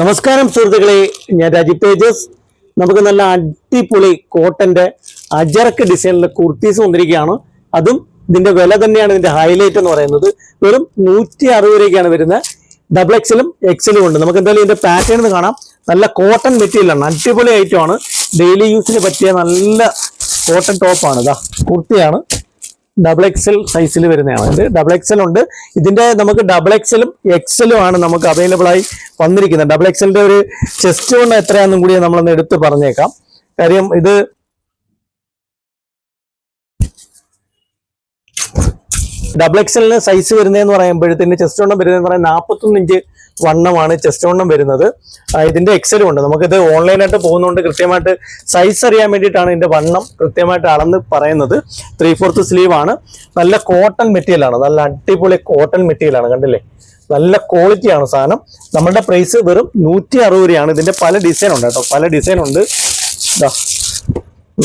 നമസ്കാരം സുഹൃത്തുക്കളെ. ഞാൻ രാജീവ് തേജസ്. നമുക്ക് നല്ല അടിപൊളി കോട്ടന്റെ അജറക്ക് ഡിസൈനിലെ കുർത്തീസ് വന്നിരിക്കുകയാണ്. അതും ഇതിന്റെ വില തന്നെയാണ് ഇതിന്റെ ഹൈലൈറ്റ് എന്ന് പറയുന്നത്. വെറും നൂറ്റി അറുപത് രൂപയ്ക്കാണ് വരുന്നത് ഡബിൾ എക്സിലും എക്സിലും ഉണ്ട്. നമുക്ക് എന്തായാലും ഇതിന്റെ പാറ്റേൺ കാണാം. നല്ല കോട്ടൺ മെറ്റീരിയൽ ആണ്. അടിപൊളി ഐറ്റം ആണ്. ഡെയിലി യൂസിന് പറ്റിയ നല്ല കോട്ടൺ ടോപ്പാണ് ഇതാ കുർത്തിയാണ്. ഡബിൾ എക്സൽ സൈസിൽ വരുന്നതാണ്. ഇത് ഡബിൾ എക്സൽ ഉണ്ട്. ഇതിന്റെ നമുക്ക് ഡബിൾ എക്സലും എക്സലും ആണ് നമുക്ക് അവൈലബിൾ ആയി വന്നിരിക്കുന്നത്. ഡബിൾ എക്സലിന്റെ ഒരു ചെസ്റ്റ് കൊണ്ട് എത്രയാണെന്നും കൂടി നമ്മളൊന്ന് എടുത്ത് പറഞ്ഞേക്കാം. കാര്യം ഇത് ഡബിൾ എക്സലിന് സൈസ് വരുന്നതെന്ന് പറയുമ്പോഴത്തേന് ചെസ്റ്റ് കൊണ്ട് വരുന്നതെന്ന് പറയുന്നത് നാൽപ്പത്തൊന്ന് ഇഞ്ച് വണ്ണമാണ് ചെസ്റ്റ് വണ്ണം വരുന്നത്. ഇതിന്റെ എക്സലും ഉണ്ട്. നമുക്കിത് ഓൺലൈനായിട്ട് പോകുന്നതുകൊണ്ട് കൃത്യമായിട്ട് സൈസ് അറിയാൻ വേണ്ടിയിട്ടാണ് ഇതിന്റെ വണ്ണം കൃത്യമായിട്ട് അളന്ന് പറയുന്നത്. ത്രീ ഫോർത്ത് സ്ലീവ് ആണ്. നല്ല കോട്ടൺ മെറ്റീരിയൽ ആണ്. നല്ല അടിപൊളി കോട്ടൺ മെറ്റീരിയൽ ആണ്. കണ്ടില്ലേ? നല്ല ക്വാളിറ്റിയാണ് സാധനം. നമ്മളുടെ പ്രൈസ് വെറും നൂറ്റി അറുപത് രൂപയാണ്. ഇതിന്റെ പല ഡിസൈൻ ഉണ്ട് കേട്ടോ. പല ഡിസൈൻ ഉണ്ട്.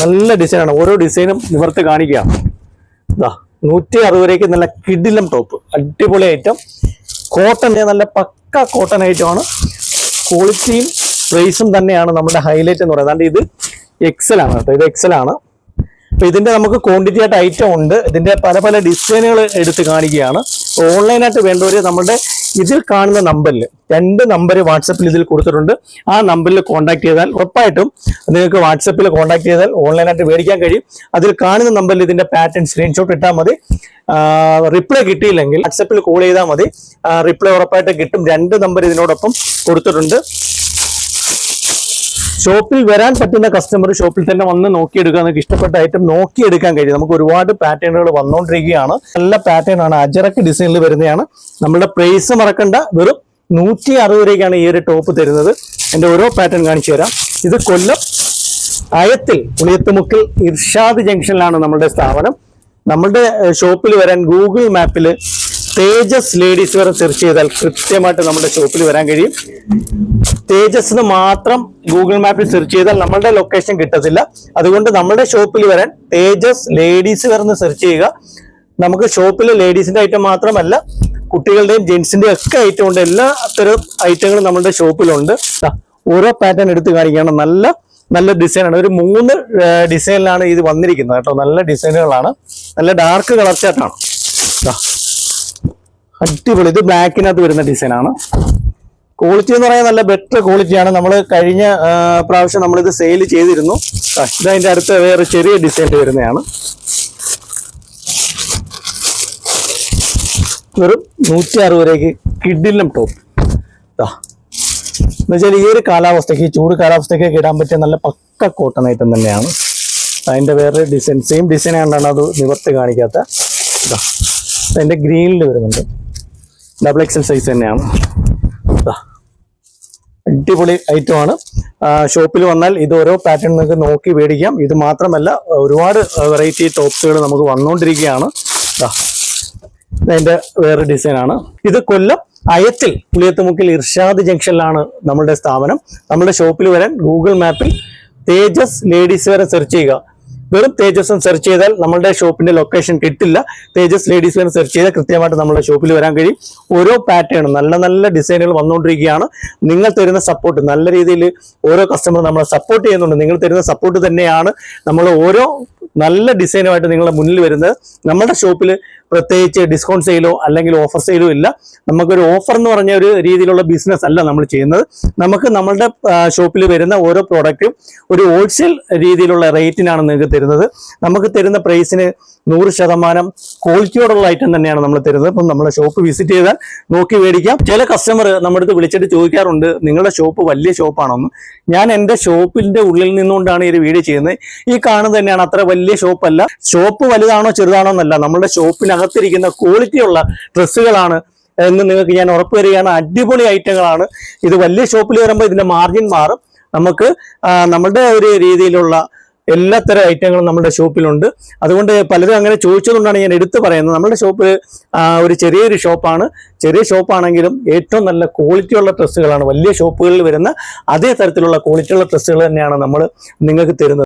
നല്ല ഡിസൈനാണ് ഓരോ ഡിസൈനും നിവർത്ത് കാണിക്കുക നൂറ്റി അറുപത് രൂപയ്ക്ക് നല്ല കിഡിലം ടോപ്പ് അടിപൊളി ഐറ്റം കോട്ടന്റെ നല്ല പക്ക കോട്ടൺ ഐറ്റമാണ് ക്വാളിറ്റിയും പ്രൈസും തന്നെയാണ് നമ്മുടെ ഹൈലൈറ്റ് എന്ന് പറയുന്നത്. അതുകൊണ്ട് ഇത് എക്സൽ ആണ് കേട്ടോ. ഇത് എക്സൽ ആണ്. അപ്പോൾ ഇതിന്റെ നമുക്ക് ക്വാണ്ടിറ്റി ആയിട്ട് ഐറ്റം ഉണ്ട്. ഇതിന്റെ പല പല ഡിസൈനുകൾ എടുത്ത് കാണിക്കുകയാണ്. ഓൺലൈനായിട്ട് വേണ്ടവർ നമ്മുടെ ഇതിൽ കാണുന്ന നമ്പറിൽ രണ്ട് നമ്പർ വാട്സപ്പിൽ ഇതിൽ കൊടുത്തിട്ടുണ്ട്. ആ നമ്പറിൽ കോൺടാക്ട് ചെയ്താൽ ഉറപ്പായിട്ടും നിങ്ങൾക്ക് വാട്സപ്പിൽ കോൺടാക്ട് ചെയ്താൽ ഓൺലൈനായിട്ട് മേടിക്കാൻ കഴിയും. അതിൽ കാണുന്ന നമ്പറിൽ ഇതിന്റെ പാറ്റേൺ സ്ക്രീൻഷോട്ട് ഇട്ടാൽ മതി. റിപ്ലൈ കിട്ടിയില്ലെങ്കിൽ വാട്സപ്പിൽ കോൾ ചെയ്താൽ മതി. റിപ്ലൈ ഉറപ്പായിട്ട് കിട്ടും. രണ്ട് നമ്പർ ഇതിനോടൊപ്പം കൊടുത്തിട്ടുണ്ട്. ഷോപ്പിൽ വരാൻ പറ്റുന്ന കസ്റ്റമർ ഷോപ്പിൽ തന്നെ വന്ന് നോക്കിയെടുക്കുക. നിങ്ങൾക്ക് ഇഷ്ടപ്പെട്ട ഐറ്റം നോക്കിയെടുക്കാൻ കഴിയും. നമുക്ക് ഒരുപാട് പാറ്റേണുകൾ വന്നുകൊണ്ടിരിക്കുകയാണ് നല്ല പാറ്റേൺ ആണ്. അജറക്ക് ഡിസൈനിൽ വരുന്നതാണ്. നമ്മുടെ പ്രൈസ് മറക്കണ്ട. വെറും നൂറ്റി അറുപത് രൂപയ്ക്കാണ് ഈ ഒരു ടോപ്പ് തരുന്നത്. എന്റെ ഓരോ പാറ്റേൺ കാണിച്ചു തരാം. ഇത് കൊല്ലം അയത്തിൽ പുളിയത്തുമുക്കിൽ ഇർഷാദ് ജംഗ്ഷനിലാണ് നമ്മുടെ സ്ഥാപനം. നമ്മുടെ ഷോപ്പിൽ വരാൻ ഗൂഗിൾ മാപ്പിൽ തേജസ് ലേഡീസ് വെയർ സെർച്ച് ചെയ്താൽ കൃത്യമായിട്ട് നമ്മുടെ ഷോപ്പിൽ വരാൻ കഴിയും. തേജസ് എന്ന് മാത്രം ഗൂഗിൾ മാപ്പിൽ സെർച്ച് ചെയ്താൽ നമ്മളുടെ ലൊക്കേഷൻ കിട്ടത്തില്ല. അതുകൊണ്ട് നമ്മുടെ ഷോപ്പിൽ വരാൻ തേജസ് ലേഡീസ് വെയർ എന്ന് സെർച്ച് ചെയ്യുക. നമുക്ക് ഷോപ്പിൽ ലേഡീസിന്റെ ഐറ്റം മാത്രമല്ല കുട്ടികളുടെയും ജെന്റ്സിന്റെയും ഒക്കെ ഐറ്റം ഉണ്ട്. എല്ലാ തരം ഐറ്റങ്ങളും നമ്മുടെ ഷോപ്പിലുണ്ട് ഓരോ പാറ്റേൺ എടുത്ത് കാണിക്കുകയാണ്. നല്ല നല്ല ഡിസൈനാണ് ഒരു മൂന്ന് ഡിസൈനിലാണ് ഇത് വന്നിരിക്കുന്നത് കേട്ടോ. നല്ല ഡിസൈനുകളാണ് നല്ല ഡാർക്ക് കളർ ചാർട്ടാണ് അടിപൊളി. ഇത് ബ്ലാക്കിനകത്ത് വരുന്ന ഡിസൈനാണ് ക്വാളിറ്റി എന്ന് പറയാൻ നല്ല ബെറ്റർ ക്വാളിറ്റിയാണ് നമ്മൾ കഴിഞ്ഞ പ്രാവശ്യം നമ്മളിത് സെയിൽ ചെയ്തിരുന്നു. ഇത് ഇതതിന്റെ അടുത്ത് വേറെ ചെറിയ ഡിസൈൻ വരുന്നതാണ്. വെറും നൂറ്റി അറുപത് രൂപയ്ക്ക് കിഡിലും ടോപ്പ് ഇതാ എന്നുവെച്ചാൽ ഈ ഒരു കാലാവസ്ഥയ്ക്ക് ഈ ചൂട് കാലാവസ്ഥയ്ക്ക് ഇടാൻ പറ്റിയ നല്ല പക്ക കോട്ടൺ ഐറ്റം തന്നെയാണ്. അതിന്റെ വേറെ ഡിസൈൻ സെയിം ഡിസൈൻ ആണ്ടാണ് അത് നിവർത്തി കാണിക്കാത്ത. ഇതാ അതിന്റെ ഗ്രീനിൽ വരുന്നുണ്ട്. ഡബിൾ എക്സൽ സൈസ് തന്നെയാണ്. അടിപൊളി ഐറ്റം ആണ്. ഷോപ്പിൽ വന്നാൽ ഇത് ഓരോ പാറ്റേൺ നിങ്ങൾക്ക് നോക്കി മേടിക്കാം. ഇത് മാത്രമല്ല ഒരുപാട് വെറൈറ്റി ടോപ്സുകൾ നമുക്ക് വന്നുകൊണ്ടിരിക്കുകയാണ് അതിന്റെ വേറെ ഡിസൈനാണ് ഇത് കൊല്ലം അയത്തിൽ പുളിയത്തുമുക്കിൽ ഇർഷാദ് ജംഗ്ഷനിലാണ് നമ്മളുടെ സ്ഥാപനം. നമ്മുടെ ഷോപ്പിൽ വരാൻ ഗൂഗിൾ മാപ്പിൽ തേജസ് ലേഡീസ് വരെ സെർച്ച് ചെയ്യുക. വെറും തേജസ് എന്ന് സെർച്ച് ചെയ്താൽ നമ്മളുടെ ഷോപ്പിന്റെ ലൊക്കേഷൻ കിട്ടില്ല. തേജസ് ലേഡീസ് എന്ന് സെർച്ച് ചെയ്താൽ കൃത്യമായിട്ട് നമ്മുടെ ഷോപ്പിൽ വരാൻ കഴിയും. ഓരോ പാറ്റേണും നല്ല നല്ല ഡിസൈനുകൾ വന്നുകൊണ്ടിരിക്കുകയാണ് നിങ്ങൾ തരുന്ന സപ്പോർട്ട് നല്ല രീതിയിൽ ഓരോ കസ്റ്റമർ നമ്മളെ സപ്പോർട്ട് ചെയ്യുന്നുണ്ട്. നിങ്ങൾ തരുന്ന സപ്പോർട്ട് തന്നെയാണ് നമ്മൾ ഓരോ നല്ല ഡിസൈനുമായിട്ട് നിങ്ങളുടെ മുന്നിൽ വരുന്നത്. നമ്മുടെ ഷോപ്പിൽ പ്രത്യേകിച്ച് ഡിസ്കൗണ്ട് സെയിലോ അല്ലെങ്കിൽ ഓഫർ സെയിലോ ഇല്ല. നമുക്കൊരു ഓഫർ എന്ന് പറഞ്ഞ ഒരു രീതിയിലുള്ള ബിസിനസ് അല്ല നമ്മൾ ചെയ്യുന്നത്. നമുക്ക് നമ്മളുടെ ഷോപ്പിൽ വരുന്ന ഓരോ പ്രോഡക്റ്റും ഒരു ഹോൾസെയിൽ രീതിയിലുള്ള റേറ്റിനാണ് നിങ്ങൾക്ക് തരുന്നത്. നമുക്ക് തരുന്ന പ്രൈസിന് നൂറ് ശതമാനം ക്വാളിറ്റിയോടുള്ള ഐറ്റം തന്നെയാണ് നമ്മൾ തരുന്നത്. അപ്പം നമ്മുടെ ഷോപ്പ് വിസിറ്റ് ചെയ്താൽ നോക്കി മേടിക്കാം. ചില കസ്റ്റമർ നമ്മുടെ അടുത്ത് വിളിച്ചിട്ട് ചോദിക്കാറുണ്ട് നിങ്ങളുടെ ഷോപ്പ് വലിയ ഷോപ്പാണോന്ന് ഞാൻ എന്റെ ഷോപ്പിന്റെ ഉള്ളിൽ നിന്നുകൊണ്ടാണ് ഈ ഒരു വീഡിയോ ചെയ്യുന്നത്. ഈ കാണുന്നത് തന്നെയാണ് അത്ര വലിയ ഷോപ്പല്ല ഷോപ്പ് വലുതാണോ ചെറുതാണോ എന്നല്ല. നമ്മുടെ ഷോപ്പിനകത്തിരിക്കുന്ന ക്വാളിറ്റിയുള്ള ഡ്രസ്സുകളാണ് എന്ന് നിങ്ങൾക്ക് ഞാൻ ഉറപ്പ് തരികയാണ് അടിപൊളി ഐറ്റങ്ങളാണ് ഇത് വലിയ ഷോപ്പിൽ വരുമ്പോൾ ഇതിന്റെ മാർജിൻ മാറും. നമുക്ക് നമ്മളുടെ ഒരു രീതിയിലുള്ള എല്ലാത്തരം ഐറ്റങ്ങളും നമ്മുടെ ഷോപ്പിലുണ്ട്. അതുകൊണ്ട് പലരും അങ്ങനെ ചോദിച്ചതുകൊണ്ടാണ് ഞാൻ എടുത്തു പറയുന്നത്. നമ്മുടെ ഷോപ്പ് ഒരു ചെറിയൊരു ഷോപ്പാണ്. ചെറിയ ഷോപ്പാണെങ്കിലും ഏറ്റവും നല്ല ക്വാളിറ്റിയുള്ള ഡ്രസ്സുകളാണ് വലിയ ഷോപ്പുകളിൽ വരുന്ന അതേ തരത്തിലുള്ള ക്വാളിറ്റിയുള്ള ഡ്രസ്സുകൾ തന്നെയാണ് നമ്മൾ നിങ്ങൾക്ക് തരുന്നത്.